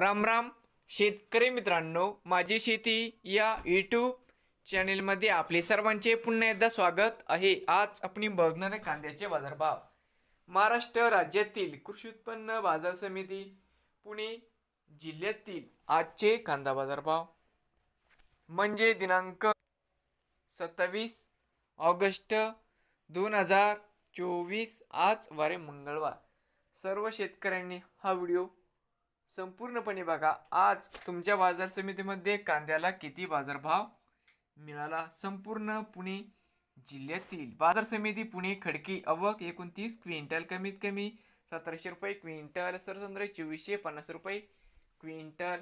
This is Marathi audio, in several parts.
राम राम. शेतकरी मित्रांनो माझी शेती या यूट्यूब चॅनेलमध्ये आपले सर्वांचे पुन्हा एकदा स्वागत आहे. आज आपण बघणार आहे कांद्याचे बाजारभाव. महाराष्ट्र राज्यातील कृषी उत्पन्न बाजार समिती पुणे जिल्ह्यातील आजचे कांदा बाजारभाव. म्हणजे दिनांक सत्तावीस ऑगस्ट दोन हजार चोवीस आज वारे मंगळवार. सर्व शेतकऱ्यांनी हा व्हिडिओ संपूर्णपणे बघा आज तुमच्या बाजार समितीमध्ये कांद्याला किती बाजारभाव मिळाला? संपूर्ण पुणे जिल्ह्यातील बाजार समिती पुणे खडकी अवक एकोणतीस क्विंटल कमीत कमी सतराशे रुपये क्विंटल सरसंद्र चोवीसशे पन्नास रुपये क्विंटल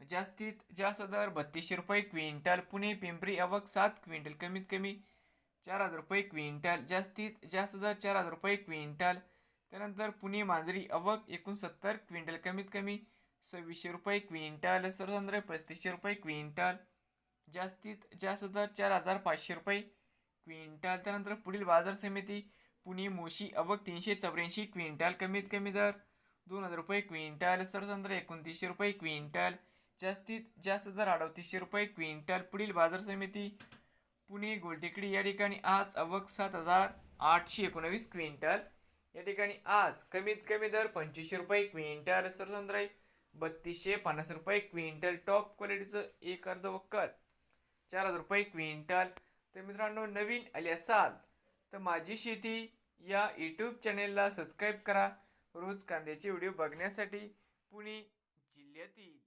जास्तीत जास्त दर बत्तीसशे रुपये क्विंटल पुणे पिंपरी अवक सात क्विंटल कमीत कमी चार हजार रुपये क्विंटल जास्तीत जास्त दर चार हजार रुपये क्विंटल त्यानंतर पुणे मांजरी अवक एकोणसत्तर क्विंटल कमीत कमी सव्वीसशे रुपये क्विंटल सर्वसाधारण पस्तीसशे रुपये क्विंटल जास्तीत जास्त दर चार हजार पाचशे रुपये क्विंटल त्यानंतर पुढील बाजार समिती पुणे मोशी अवक तीनशे चौऱ्याऐंशी क्विंटल कमीत कमी दर दोन हजार रुपये क्विंटल सर्वसाधारण एकोणतीसशे रुपये क्विंटल जास्तीत जास्त दर अडतीसशे रुपये क्विंटल पुढील बाजार समिती पुणे गोलटेकडी या ठिकाणी आज अवक सात हजार आठशे एकोणावीस क्विंटल या ठिकाणी आज कमीत कमी दर पंचवीसशे रुपये क्विंटल सरसंद्राई बत्तीसशे पन्नास रुपये क्विंटल टॉप क्वालिटीचं एक अर्ध वक्कल चार हजार रुपये क्विंटल. तर मित्रांनो नवीन आले असाल तर माझी शेती या यूट्यूब चॅनेलला सबस्क्राईब करा. रोज कांद्याचे व्हिडिओ बघण्यासाठी पुणे जिल्ह्यातील